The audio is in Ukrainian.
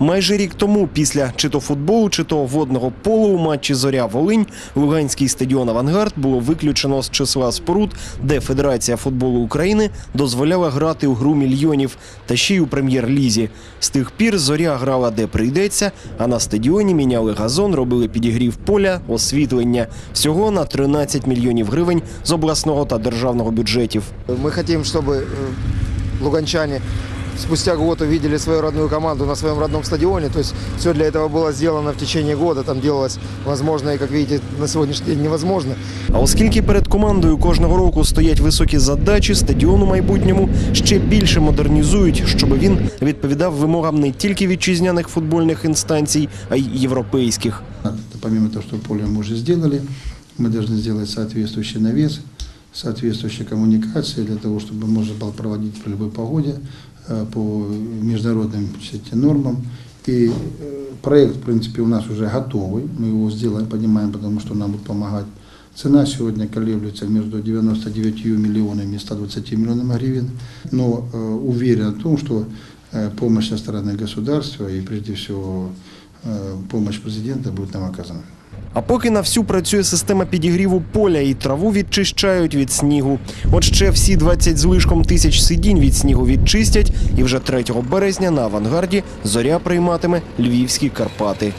Майже рік тому, після чи то футболу, чи то водного полу у матчі Зоря Волинь, Луганський стадіон Авангард було виключено з числа споруд, де Федерація футболу України дозволяла грати у гру мільйонів та ще й у прем'єр-лізі. З тих пір зоря грала де прийдеться, а на стадіоні міняли газон, робили підігрів поля, освітлення. Всього на 13 мільйонів гривень з обласного та державного бюджетів. Мы хотим, чтобы э, луганчане спустя год увидели свою родную команду на своем родном стадионе. То есть все для этого было сделано в течение года. Там делалось возможно и, как видите, на сегодняшний день невозможно. А оскільки перед командою кожного року стоять високі задачі, стадіон у майбутньому ще більше модернізують, щоб він відповідав вимогам не тільки вітчизняних футбольних інстанцій, а й європейських. Помимо того, что поле мы уже сделали, мы должны сделать соответствующий навес, соответствующие коммуникации для того, чтобы можно было проводить при любой погоде э, по международным кстати, нормам. И э, проект, в принципе, у нас уже готовый. Мы его сделаем, понимаем, потому что нам будет помогать. Цена сегодня колеблется между 99 миллионами и 120 миллионами гривен. Но э, уверен в том, что э, помощь со стороны государства и прежде всего э, помощь президента будет нам оказана. А поки на всю працює система підігріву поля і траву відчищають від снігу. От ще всі 20 з лишком тисяч сидінь від снігу відчистять, і вже 3 березня на авангарді зоря прийматиме львівські Карпати.